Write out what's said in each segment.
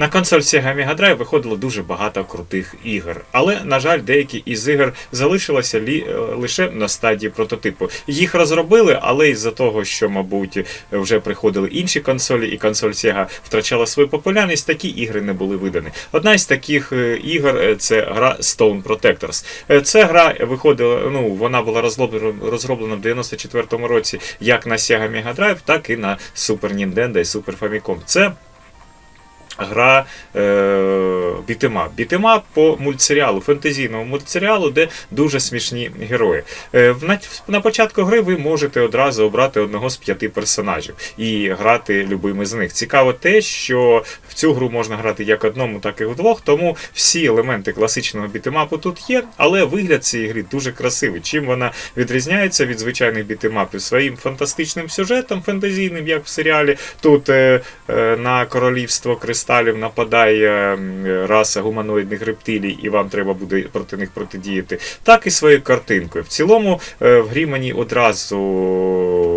На консоль Sega Mega Drive виходило дуже багато крутих ігор, але, на жаль, деякі із ігор залишилися лі, е, лише на стадії прототипу. Їх розробили, але із-за того, що, мабуть, вже приходили інші консолі, і консоль Sega втрачала свою популярність, такі ігри не були видані. Одна із таких е, ігор е, це гра Stone Protectors. Е, Ця гра виходила, ну вона була розроблена в 94-му році як на Sega Mega Drive, так і на Super Nintendo і Super Famicom. Це Гра е, бітема. Бітема по мультсеріалу, фентезійному мультсеріалу, де дуже смішні герої. Е, на, на початку гри ви можете одразу обрати одного з п'яти персонажів і грати любими з них. Цікаво те, що в цю гру можна грати як одному, так і вдвох, тому всі елементи класичного бітемапу тут є, але вигляд цієї гри дуже красивий. Чим вона відрізняється від звичайних бітемапів своїм фантастичним сюжетом, фентезійним, як в серіалі. Тут е, е, на королівство кристалів нападає раса гуманоїдних рептилій, і вам треба буде проти них протидіяти, так і своєю картинкою. В цілому е, в грі мені одразу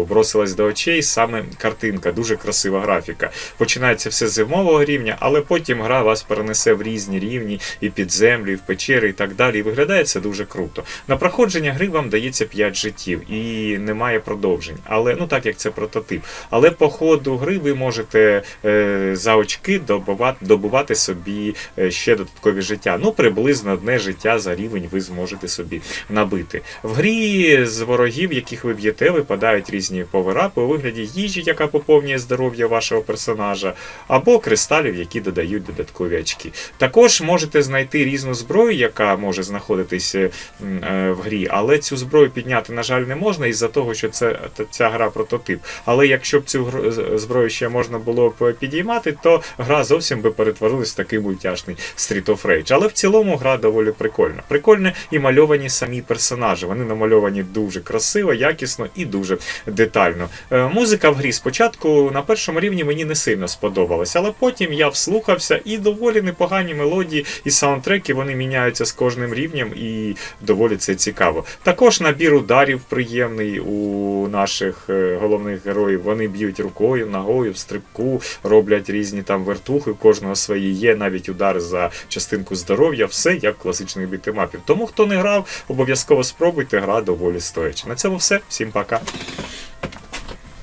бросилась до очей саме картинка, дуже красива графіка. Починається все з зимового рівня, але потім гра вас перенесе в різні рівні, і під землю, і в печери, і так далі. І виглядає це дуже круто. На проходження гри вам дається 5 життів і немає продовжень. Але ну так як це прототип. Але по ходу гри ви можете е, за очки добувати, добувати собі е, ще додаткові життя. Ну, приблизно одне життя за рівень ви зможете собі набити. В грі з ворогів, яких ви б'єте, випадають різні поверапи у вигляді їжі, яка поповнює здоров'я вашого персонажа, або кристалів, які додають додаткові очки. Також можете знайти різну зброю, яка може знаходитись е, е, в грі, але цю зброю підняти, на жаль, не можна із-за того, що це ця гра прототип. Але якщо б цю зброю ще можна було б підіймати, то гра зовсім би перетворилась в такий мультяшний Street of Rage. Але в цілому гра доволі прикольна. Прикольно і мальовані самі персонажі. Вони намальовані дуже красиво, якісно і дуже детально. Е, Музика в грі спочатку на першому рівні мені не сильно сподобалась, але потім я вслухався і доволі непогані мелодії і саундтреки вони міняються з кожним рівнем, і доволі це цікаво. Також набір ударів приємний у наших е, головних героїв. Вони б'ють рукою, ногою, в стрибку, роблять різні там вертухи, кожного свої є, навіть удар за частинку здоров'я, все як в класичних бітемапів. Тому хто не грав, обов'язково спробуйте, гра доволі стояча. На цьому все. Всім пока.